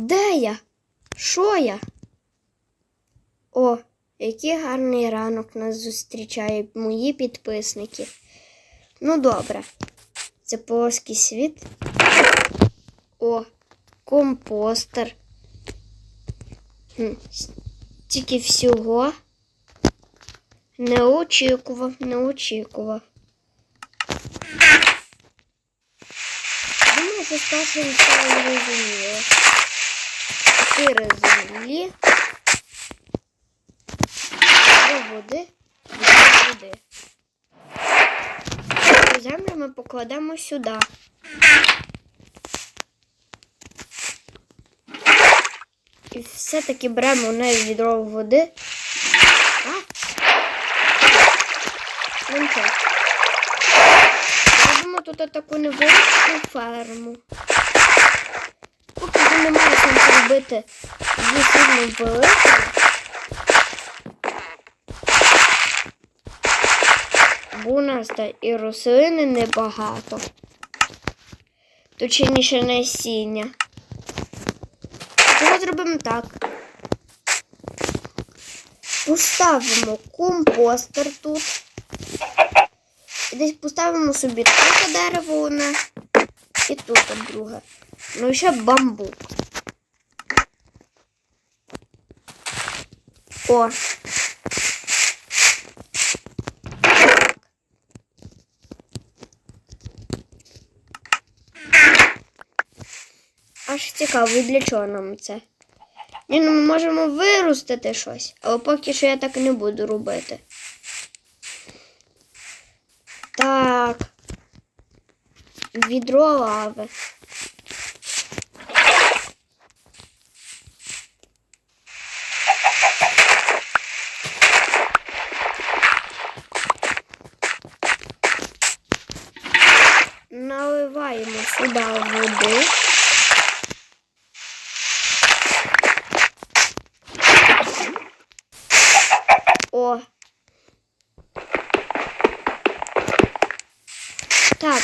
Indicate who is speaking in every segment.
Speaker 1: Де я? Що я? О, який гарний ранок нас зустрічають мої підписники. Ну, добре. Це плоский світ. О, компостер. Тільки всього не очікував, не очікував. Думаю, що старшим не розуміло. 4 землі до води і до води. Цю землю ми покладемо сюди. І все-таки беремо в неї відро води. Ну, Робимо тут таку невеличку ферму. Сенсу її сильно великою. Бо у нас і рослини небагато. Точніше насіння. Тому зробимо так. Поставимо компостер тут. І десь поставимо собі тут дерево одне і тут друге. Ну і ще бамбук. О. Аж цікаво, для чого нам це? Ні, ну ми можемо виростити щось, але поки що я так і не буду робити. Так. Відро лави. Наливаємо сюди води. О. Так,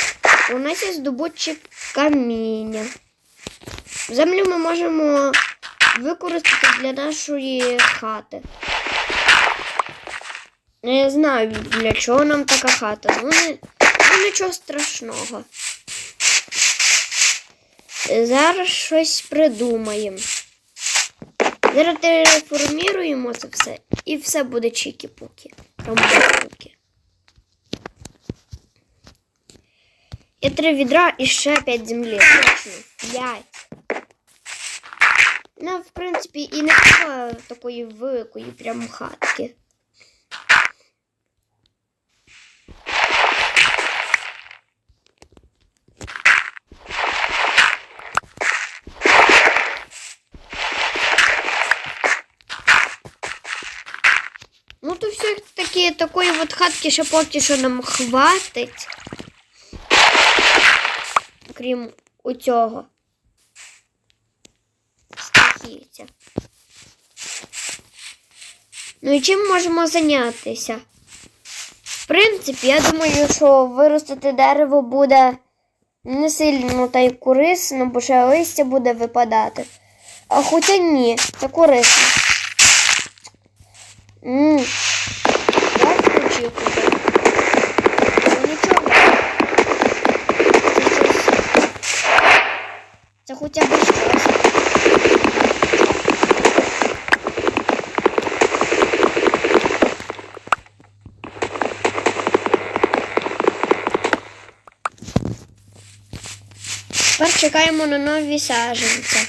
Speaker 1: у нас є здобутчик каміння. Землю ми можемо використати для нашої хати. Не знаю, для чого нам така хата. Ну, не, ну нічого страшного. Зараз щось придумаємо. Зараз реформіруємо це все і все буде чікі-пуки. Рамбуки. І три відра і ще п'ять землі. П'ять. Ну, в принципі, і не треба такої великої прям хатки. Ну, то все-таки такої от хатки ще поки що нам хватить. Крім оцього. Стахівця. Ну і чим можемо зайнятися? В принципі, я думаю, що виростити дерево буде не сильно та й корисно, бо ще листя буде випадати. А хоча ні, це корисно. Ммм. Включив. Ну нічого. Це хоча б щось. Тепер чекаємо на нові саджанці.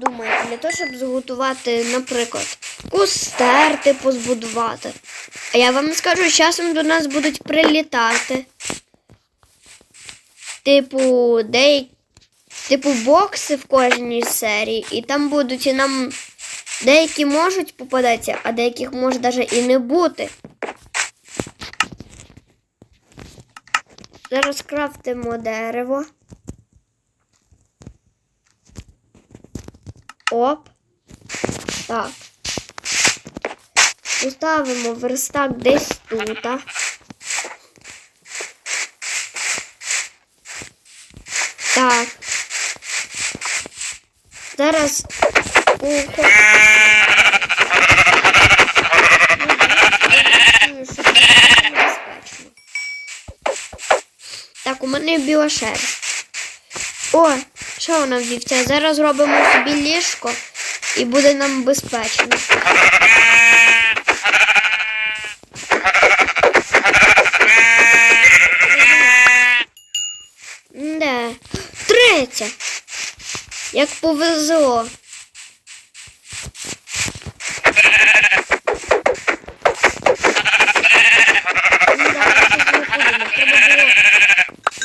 Speaker 1: Думаю, для того, щоб зготувати, наприклад, кустер, типу, збудувати. А я вам скажу, часом до нас будуть прилітати. Типу, деякі. Типу, бокси в кожній серії, і там будуть і нам. Деякі можуть попадатися, а деяких може навіть і не бути. Зараз крафтимо дерево. Оп. Так. Поставимо верстак десь тут. Так. Зараз Так, у мене біла шерсть. О, що вона вівця? Зараз робимо собі ліжко і буде нам безпечно. Як повезло.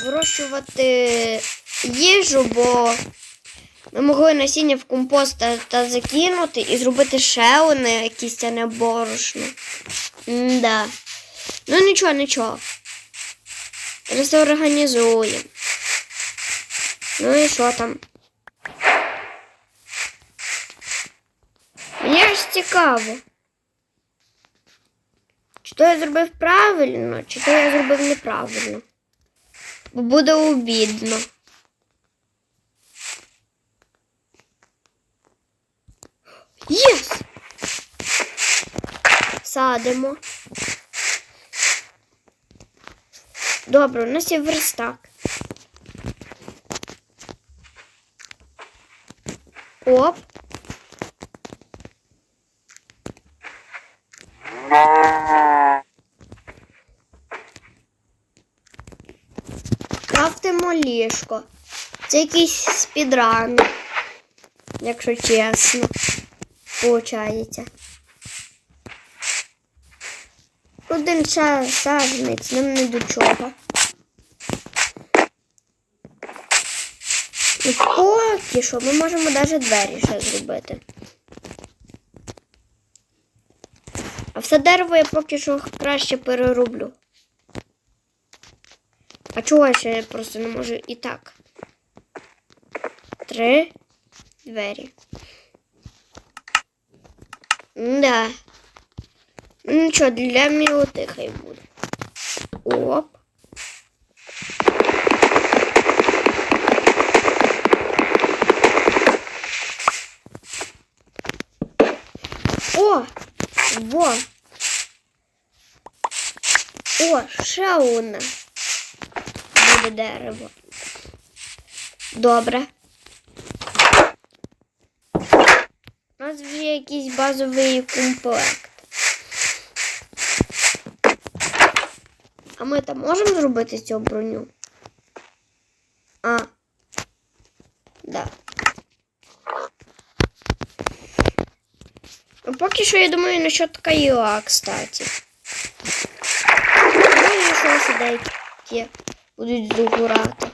Speaker 1: Вирощувати їжу, бо ми могли насіння в компост та, та закинути і зробити ще одне якісь а не борошно. Да. Ну нічого, нічого. Реорганізуємо. Ну і що там? Мені ж цікаво. Чи то я зробив правильно, чи то я зробив неправильно. Бо буде обідно. Єс! Садимо. Добре, у нас є верстак. Оп. Крафтимо ліжко. Це якийсь спідран, якщо чесно, получається. Один саженець, нам не до чого. І поки що ми можемо навіть двері ще зробити. А все дерево я поки що краще перероблю. А чого я ще просто не можу і так? Три двері. Да. Ну нічого, для мілоти хай буде. Оп. О! Во! О, ще одне. Буде дерево. Добре. У нас вже якийсь базовий комплект. А ми там можемо зробити цю броню? А. Да. Ну, поки що я думаю насчет Кайла, кстати. Ну і сюди ті будуть загорати.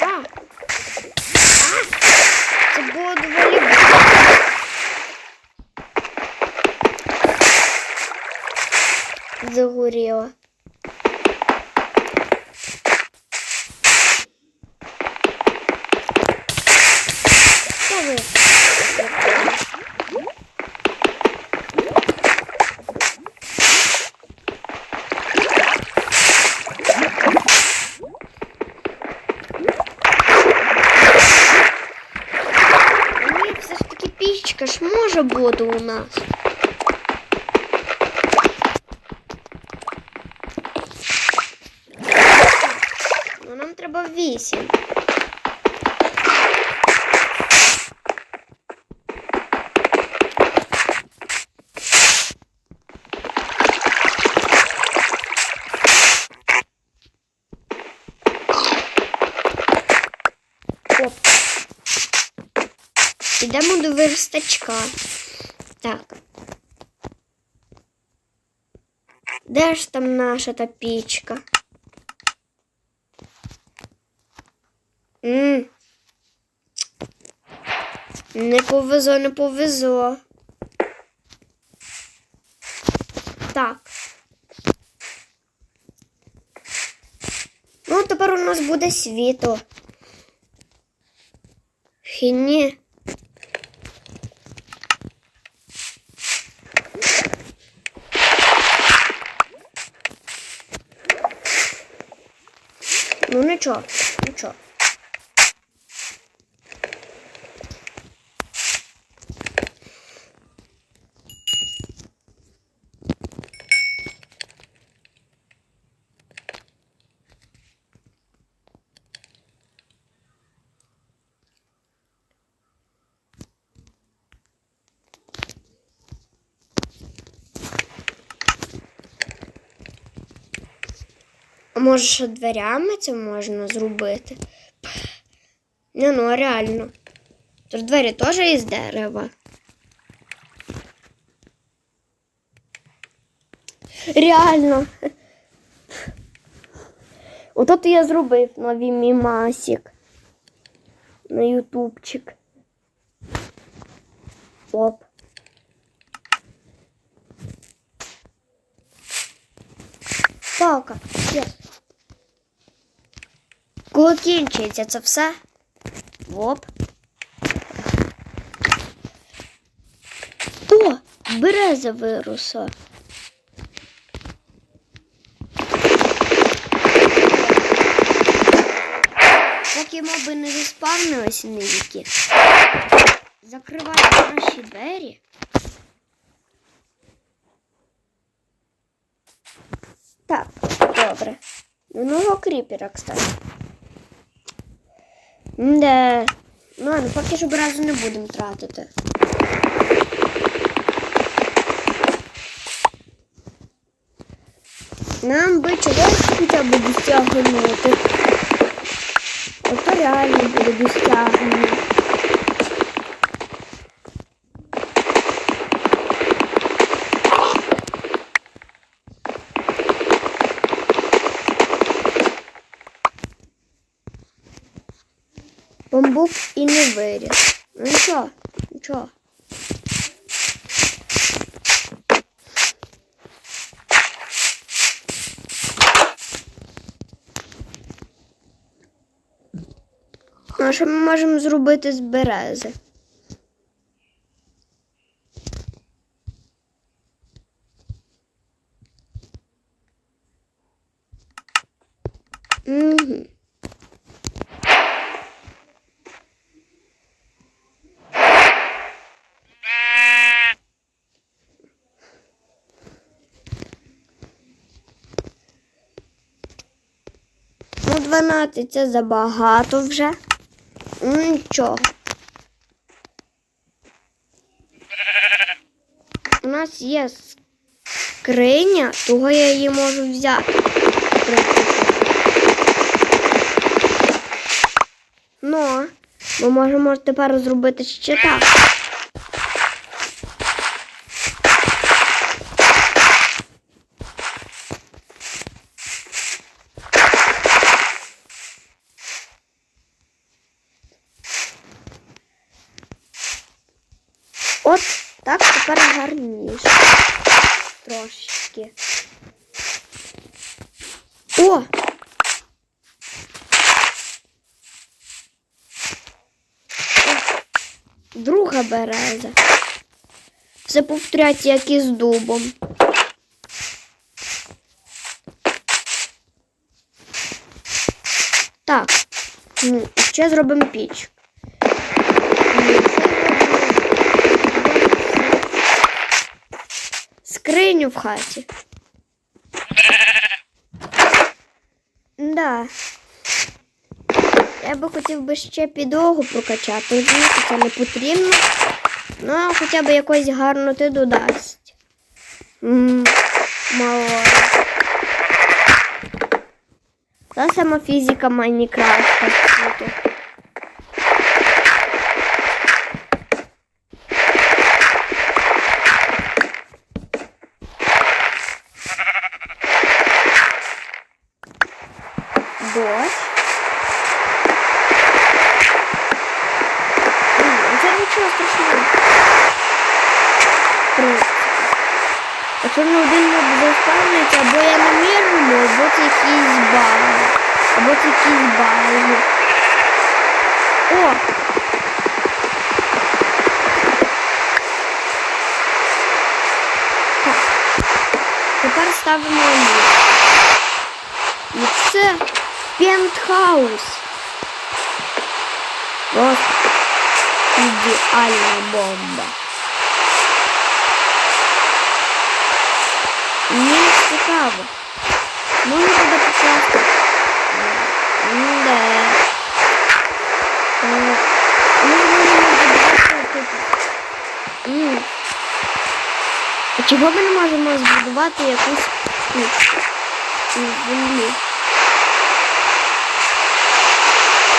Speaker 1: А! А! Це було доволі близько. Загоріло. Що ви? Ні, все ж таки пічка бути у нас. Ну нам треба вісім. верстачка. Так. Де ж там наша та пічка? М -м. Не повезло, не повезло. Так. Ну, тепер у нас буде світло. Хі. 3 ol. 3 ol. Може ще дверями це можна зробити? Не, ну реально. Тож двері теж із дерева. Реально. Ото то я зробив новий мімасик на ютубчик. Оп. Палка. Є. Коли кінчиться це все? Оп. О, береза виросла. Поки моби не заспавнилися ніякі. Закриваю наші двері. Так, добре. Ну, нового кріпера, кстати. Да. Ну, ладно, поки ж образу не будемо тратити. Нам би чогось хоча б досягнути. Ото реально буде досягнення. Бамбук і не виріс. Ну нічого, нічого. А що ми можемо зробити з берези? Угу. Ну, 12 це забагато вже. Ну, Нічого. У нас є скриня, того я її можу взяти. Ну, ми можемо тепер зробити ще так. От так тепер гарніше. Трошечки. О! Друга береза. Все повторяється, як і з дубом. Так. Ну, ще зробимо піч. Ну, ще зробимо Скриню в хаті. Да. Я би хотів би ще підлогу прокачати. Звісно, це не потрібно. Ну, а хоча б якось гарно ти додасть. Мало. Та сама фізика Майнкрафта. Круто. Дощ. Ні, Це нічого страшного. В принципі. Якщо на один моб заспавниться, або я на мірному, або це якісь баги. Або це якісь баги. О! Так. Тепер ставимо. І все. Пентхаус. Просто ідеальна бомба. Мені цікаво. Можна туди покласти? Да. Е, чого ми не можемо збудувати якусь із землі?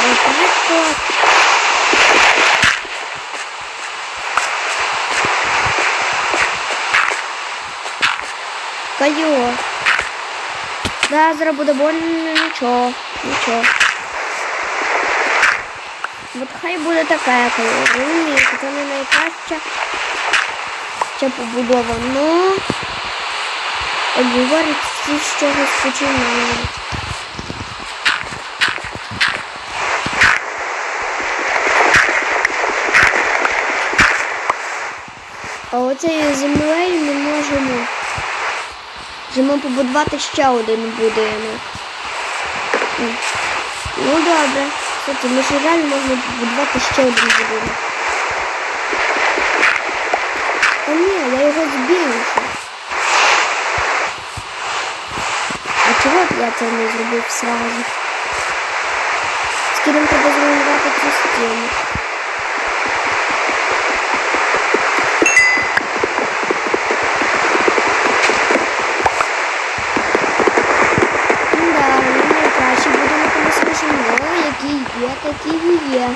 Speaker 1: Наприклад, Кайо. Да, зараз буде больно, нічого, нічого. От хай буде така кайо. Розумієте, це не найкраща ще побудова, но як говорять, всі з чогось починають. А оцею землею ми можемо можемо побудувати ще один будинок. Ну добре. Кстати, ми ж реально можна побудувати ще один будинок. Та ні, я його збільшу. А чого б я це не зробив сразу? Скільки треба зруйнувати цю стіну. Ну Да, найкраще буде на але які є, такі і є.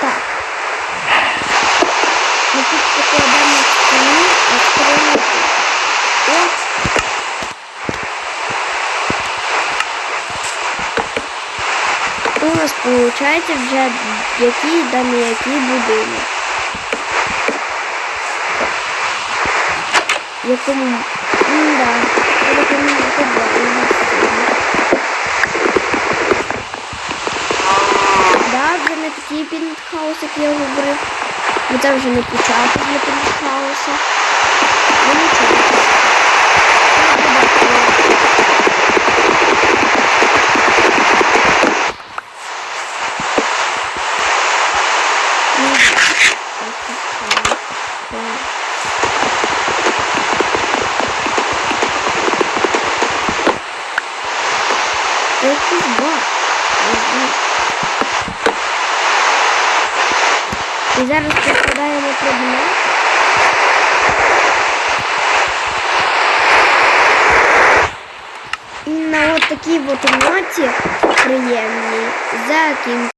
Speaker 1: Так. Ми тут покладемо стіну, а сторону тут. От. У виходить вже який да не який будинок. Якому, да, вже не такий пентхаус, як я говорив. Бо це вже не початок для пентхауса. Ну нічого. Це буде круто. Ну, так, так, так, так. Це якийсь баг. Не знаю. І зараз покладаємо предмет. І